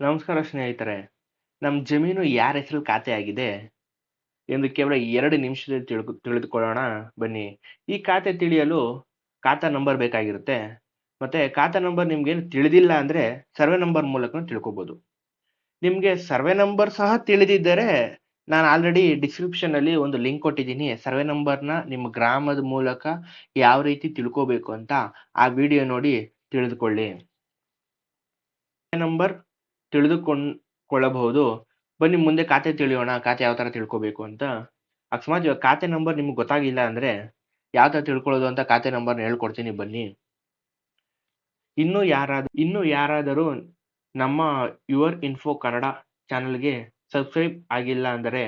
ನಮಸ್ಕಾರ ಸ್ನೇಹಿತರೆ. ನಮ್ಮ ಜಮೀನು ಯಾರ ಹೆಸರು ಖಾತೆ ಆಗಿದೆ? ಎಂದು ಕೇವಲ ಎರಡು ನಿಮಿಷದಲ್ಲಿ ತಿಳ್ಕೊ, ತಿಳಿದುಕೊಳ್ಳೋಣ. ಬನ್ನಿ. ಈ ಖಾತೆ ತಿಳಿಯಲು ಖಾತಾ ನಂಬರ್ ಬೇಕಾಗಿರುತ್ತೆ. ಮತ್ತು ಖಾತಾ ನಂಬರ್ ನಿಮಗೆ ತಿಳಿದಿಲ್ಲ ಅಂದರೆ ಸರ್ವೆ ನಂಬರ್ ಮೂಲಕ ತಿಳ್ಕೊಬೋದು. ನಿಮಗೆ ಸರ್ವೆ ನಂಬರ್ ಸಹ ತಿಳಿದಿದ್ದರೆ ನಾನು ಆಲ್ರೆಡಿ ಡಿಸ್ಕ್ರಿಪ್ಷನಲ್ಲಿ ಒಂದು ಲಿಂಕ್ ಕೊಟ್ಟಿದ್ದೀನಿ. ಸರ್ವೆ ನಂಬರ್ನ ನಿಮ್ಮ ಗ್ರಾಮದ ಮೂಲಕ ಯಾವ ರೀತಿ ತಿಳ್ಕೋಬೇಕು ಅಂತ ಆ ವಿಡಿಯೋ ನೋಡಿ ತಿಳಿದುಕೊಳ್ಳಿ. ನಂಬರ್ ತಿಳಿದುಕೊಳ್ಳಬಹುದು ಬನ್ನಿ ಮುಂದೆ ಖಾತೆ ತಿಳಿಯೋಣ. ಖಾತೆ ಯಾವ ಥರ ತಿಳ್ಕೊಬೇಕು ಅಂತ. ಅಕಸ್ಮಾತ್ ಇವಾಗ ಖಾತೆ ನಂಬರ್ ನಿಮ್ಗೆ ಗೊತ್ತಾಗಿಲ್ಲ ಅಂದರೆ ಯಾವ ಥರ ತಿಳ್ಕೊಳ್ಳೋದು ಅಂತ ಖಾತೆ ನಂಬರ್ನ ಹೇಳ್ಕೊಡ್ತೀನಿ ಬನ್ನಿ. ಇನ್ನು ಯಾರಾದ, ಇನ್ನು ಯಾರಾದರೂ ನಮ್ಮ ಯುವರ್ ಇನ್ಫೋ ಕನ್ನಡ ಚಾನಲ್ಗೆ ಸಬ್ಸ್ಕ್ರೈಬ್ ಆಗಿಲ್ಲ ಅಂದರೆ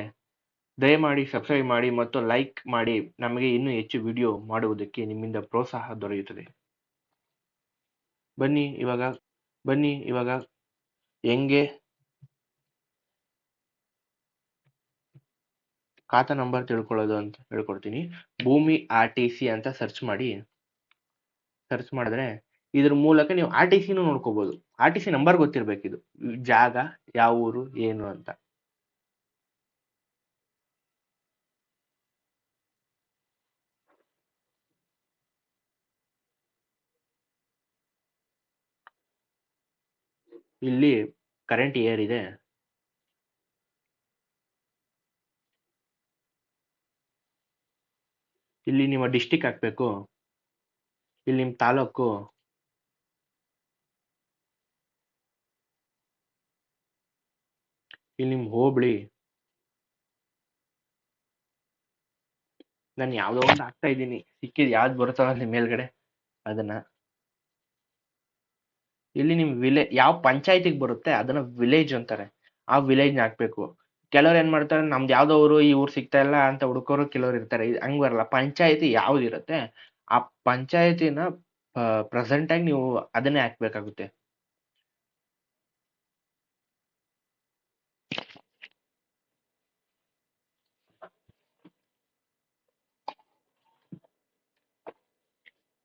ದಯಮಾಡಿ ಸಬ್ಸ್ಕ್ರೈಬ್ ಮಾಡಿ ಮತ್ತು ಲೈಕ್ ಮಾಡಿ. ನಮಗೆ ಇನ್ನೂ ಹೆಚ್ಚು ವಿಡಿಯೋ ಮಾಡುವುದಕ್ಕೆ ನಿಮ್ಮಿಂದ ಪ್ರೋತ್ಸಾಹ ದೊರೆಯುತ್ತದೆ. ಬನ್ನಿ ಇವಾಗ ಬನ್ನಿ ಇವಾಗ ಹೆಂಗೆ? ಖಾತಾ ನಂಬರ್ ತಿಳ್ಕೊಳ್ಳೋದು ಅಂತ ಹೇಳ್ಕೊಡ್ತೀನಿ. ಭೂಮಿ ಆರ್ ಟಿ ಸಿ ಅಂತ ಸರ್ಚ್ ಮಾಡಿ. ಸರ್ಚ್ ಮಾಡಿದ್ರೆ ಇದ್ರ ಮೂಲಕ ನೀವು ಆರ್ ಟಿ ಸಿನೂ ನೋಡ್ಕೋಬಹುದು ಆರ್ ಟಿ ಸಿ ನಂಬರ್ ಗೊತ್ತಿರ್ಬೇಕಿದು. ಜಾಗ, ಯಾವ ಊರು, ಏನು ಅಂತ. ಇಲ್ಲಿ ಕರೆಂಟ್ ಏರ್ ಇದೆ. ಇಲ್ಲಿ ನಿಮ್ಮ ಡಿಸ್ಟಿಕ್ ಹಾಕ್ಬೇಕು. ಇಲ್ಲಿ ನಿಮ್ಮ ತಾಲೂಕು. ಇಲ್ಲಿ ನಿಮ್ಮ ಹೋಬಳಿ ನಾನು ಯಾವುದೋ ಒಂದು ಹಾಕ್ತಾ ಇದ್ದೀನಿ. ಸಿಕ್ಕಿದ್ ಯಾವ್ದು ಬರುತ್ತೋ ಅಲ್ಲಿ ಮೇಲ್ಗಡೆ ಅದನ್ನ. ಇಲ್ಲಿ ನಿಮ್ ವಿಲೇ ಯಾವ ಪಂಚಾಯತಿಗೆ ಬರುತ್ತೆ ಅದನ್ನ ವಿಲೇಜ್ ಅಂತಾರೆ. ಆ ವಿಲೇಜ್ನ ಹಾಕ್ಬೇಕು. ಕೆಲವ್ರು ಏನ್ ಮಾಡ್ತಾರೆ, ನಮ್ದು ಯಾವ್ದೋ ಊರು, ಈ ಊರು ಸಿಗ್ತಾ ಇಲ್ಲ ಅಂತ ಹುಡುಕೋರು ಕೆಲವ್ರು ಇರ್ತಾರೆ. ಹಂಗ್ ಬರಲ್ಲ. ಪಂಚಾಯತಿ ಯಾವ್ದು ಇರುತ್ತೆ, ಆ ಪಂಚಾಯತಿನ ಪ್ರೆಸೆಂಟ್ ಆಗಿ ನೀವು ಅದನ್ನೇ ಹಾಕ್ಬೇಕಾಗುತ್ತೆ.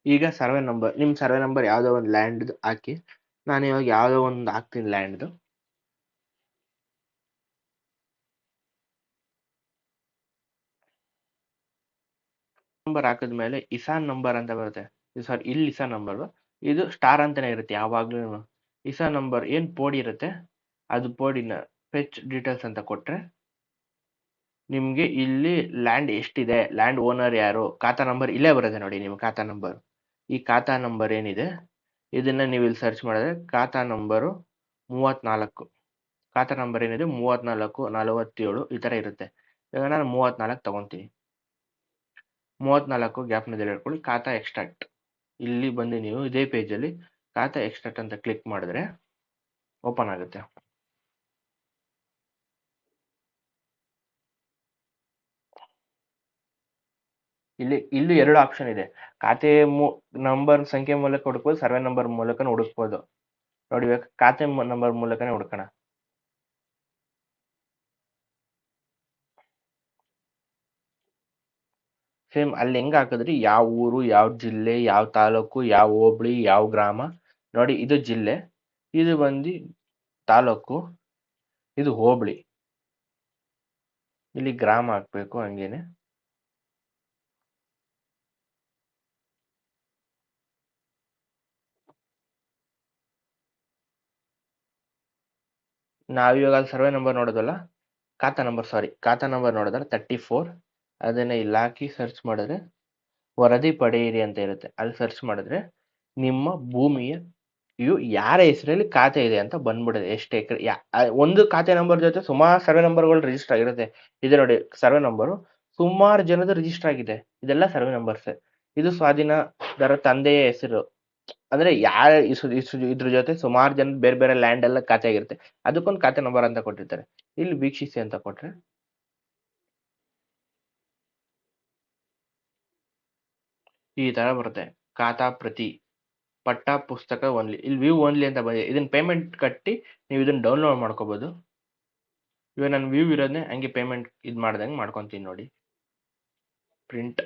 ಈಗ ಸರ್ವೆ ನಂಬರ್ ನಿಮ್ ಸರ್ವೆ ನಂಬರ್ ಯಾವ್ದೋ ಒಂದು ಲ್ಯಾಂಡ್ ಹಾಕಿ. ನಾನು ಇವಾಗ ಯಾವುದೋ ಒಂದು ಹಾಕ್ತೀನಿ ಲ್ಯಾಂಡ್ದು ನಂಬರ್ ಹಾಕಿದ್ಮೇಲೆ ಇಸಾನ್ ನಂಬರ್ ಅಂತ ಬರುತ್ತೆ. ಸಾರಿ ಇಲ್ಲಿ ಇಸಾ ನಂಬರ್ ಇದು ಸ್ಟಾರ್ ಅಂತಾನೆ ಇರುತ್ತೆ ಯಾವಾಗ್ಲೂ. ಇಸಾ ನಂಬರ್ ಏನು ಪೋಡಿ ಇರುತ್ತೆ? ಅದು ಪೋಡಿನ ಫೆಚ್ ಡೀಟೇಲ್ಸ್ ಅಂತ ಕೊಟ್ರೆ ನಿಮ್ಗೆ ಇಲ್ಲಿ ಲ್ಯಾಂಡ್ ಎಷ್ಟಿದೆ? ಲ್ಯಾಂಡ್ ಓನರ್ ಯಾರು? ಖಾತಾ ನಂಬರ್ ಇಲ್ಲೇ ಬರುತ್ತೆ ನೋಡಿ ನಿಮ್ಮ ಖಾತಾ ನಂಬರ್ ಈ ಖಾತಾ ನಂಬರ್ ಏನಿದೆ? ಇದನ್ನ ನೀವು ಇಲ್ಲಿ ಸರ್ಚ್ ಮಾಡಿದ್ರೆ ಖಾತಾ ನಂಬರು ಮೂವತ್ನಾಲ್ಕು. ಖಾತಾ ನಂಬರ್ ಏನಿದೆ? ಮೂವತ್ನಾಲ್ಕು, ನಲವತ್ತೇಳು ಈ ತರ ಇರುತ್ತೆ. ಇವಾಗ ನಾನು ಮೂವತ್ನಾಲ್ಕು ತಗೊಂತೀನಿ. ಮೂವತ್ನಾಲ್ಕು ಗ್ಯಾಪ್ನದಲ್ಲಿ ಹೇಳ್ಕೊಳ್ಳಿ, ಖಾತಾ ಎಕ್ಸ್ಟ್ರಾಕ್ಟ್ ಇಲ್ಲಿ ಬಂದು ನೀವು ಇದೇ ಪೇಜಲ್ಲಿ ಖಾತಾ ಎಕ್ಸ್ಟ್ರಾಕ್ಟ್ ಅಂತ ಕ್ಲಿಕ್ ಮಾಡಿದ್ರೆ ಓಪನ್ ಆಗುತ್ತೆ. ಇಲ್ಲಿ ಇಲ್ಲಿ ಎರಡು ಆಪ್ಷನ್ ಇದೆ. ಖಾತೆ ನಂಬರ್ ಸಂಖ್ಯೆ ಮೂಲಕ ಹುಡುಕ್ಬೋದು ಸರ್ವೆ ನಂಬರ್ ಮೂಲಕ ಹುಡುಕ್ಬೋದು. ನೋಡಿ ಖಾತೆ ನಂಬರ್ ಮೂಲಕನೇ ಹುಡುಕೋಣ. ಸೇಮ್ ಅಲ್ಲಿ ಹೆಂಗ ಹಾಕಿದ್ರಿ? ಯಾವ ಊರು ಯಾವ ಜಿಲ್ಲೆ ಯಾವ ತಾಲೂಕು ಯಾವ ಹೋಬಳಿ ಯಾವ ಗ್ರಾಮ? ನೋಡಿ ಇದು ಜಿಲ್ಲೆ ಇದು ಬಂದು ತಾಲೂಕು ಇದು ಹೋಬಳಿ. ಇಲ್ಲಿ ಗ್ರಾಮ ಹಾಕ್ಬೇಕು ಹಂಗೇನೆ. ನಾವಿವಾಗ ಸರ್ವೆ ನಂಬರ್ ನೋಡೋದಲ್ಲ? ಖಾತಾ ನಂಬರ್ ಸಾರಿ ಖಾತಾ ನಂಬರ್ ನೋಡಿದ್ರೆ ತರ್ಟಿ ಫೋರ್ ಅದನ್ನು ಇಲ್ಲಿ ಹಾಕಿ ಸರ್ಚ್ ಮಾಡಿದ್ರೆ ವರದಿ ಪಡೆಯಿರಿ ಅಂತ ಇರುತ್ತೆ. ಅಲ್ಲಿ ಸರ್ಚ್ ಮಾಡಿದ್ರೆ ನಿಮ್ಮ ಭೂಮಿಯ ಇವು ಯಾರ ಹೆಸರಲ್ಲಿ ಖಾತೆ ಇದೆ ಅಂತ ಬಂದ್ಬಿಡುತ್ತೆ. ಎಷ್ಟು ಎಕರೆ ಒಂದು ಖಾತೆ ನಂಬರ್ ಜೊತೆ ಸುಮಾರು ಸರ್ವೆ ನಂಬರ್ಗಳು ರಿಜಿಸ್ಟರ್ ಆಗಿರುತ್ತೆ. ಇದೆ ನೋಡಿ ಸರ್ವೆ ನಂಬರು ಸುಮಾರು ಜನದ ರಿಜಿಸ್ಟರ್ ಆಗಿದೆ. ಇದೆಲ್ಲ ಸರ್ವೆ ನಂಬರ್ಸ್ ಇದು ಸ್ವಾಧೀನದರ ತಂದೆಯ ಹೆಸರು. ಅಂದ್ರೆ ಯಾರ ಇದ್ರ ಜೊತೆ ಸುಮಾರು ಜನ ಬೇರೆ ಬೇರೆ ಲ್ಯಾಂಡ್ ಎಲ್ಲ ಖಾತೆ ಆಗಿರುತ್ತೆ. ಅದಕ್ಕೊಂದು ಖಾತೆ ನಂಬರ್ ಅಂತ ಕೊಟ್ಟಿರ್ತಾರೆ. ಇಲ್ಲಿ ವೀಕ್ಷಿಸಿ ಅಂತ ಕೊಟ್ರೆ. ಈ ತರ ಬರುತ್ತೆ. ಖಾತಾ ಪ್ರತಿ. ಪಟ್ಟ ಪುಸ್ತಕ ಓನ್ಲಿ ಇಲ್ಲಿ ವ್ಯೂ ಓನ್ಲಿ ಅಂತ ಬಂದಿದೆ ಇದನ್ನ ಪೇಮೆಂಟ್ ಕಟ್ಟಿ ನೀವು ಇದನ್ನ ಡೌನ್ಲೋಡ್ ಮಾಡ್ಕೋಬಹುದು ಇವಾಗ ನಾನು ವ್ಯೂ ಇರೋದನ್ನೇ ಹಂಗೆ ಪೇಮೆಂಟ್ ಇದು ಮಾಡ್ದಂಗೆ ಮಾಡ್ಕೊತೀನಿ ನೋಡಿ. ಪ್ರಿಂಟ್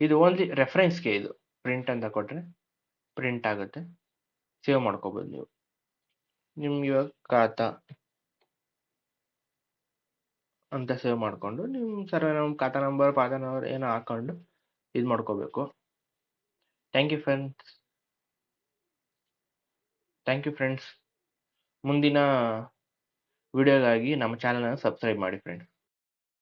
ಇದು ಓನ್ಲಿ ರೆಫರೆನ್ಸ್ಗೆ ಇದು. ಪ್ರಿಂಟ್ ಅಂತ ಕೊಟ್ರೆ. ಪ್ರಿಂಟ್ ಆಗುತ್ತೆ. ಸೇವ್ ಮಾಡ್ಕೋಬೋದು ನೀವು. ನಿಮ್ಗೆ ಇವಾಗ ಖಾತಾ ಅಂತ ಸೇವ್ ಮಾಡಿಕೊಂಡು ನಿಮ್ಮ ಸರ್ ನಮ್ಮ ಖಾತಾ ನಂಬರ್ ಪಾತಾ ನಂಬರ್ ಏನೋ ಹಾಕೊಂಡು ಇದು ಮಾಡ್ಕೋಬೇಕು. Thank you friends thank you friends ಮುಂದಿನ ವಿಡಿಯೋಗಾಗಿ ನಮ್ಮ ಚಾನಲನ್ನು ಸಬ್ಸ್ಕ್ರೈಬ್ ಮಾಡಿ ಫ್ರೆಂಡ್ಸ್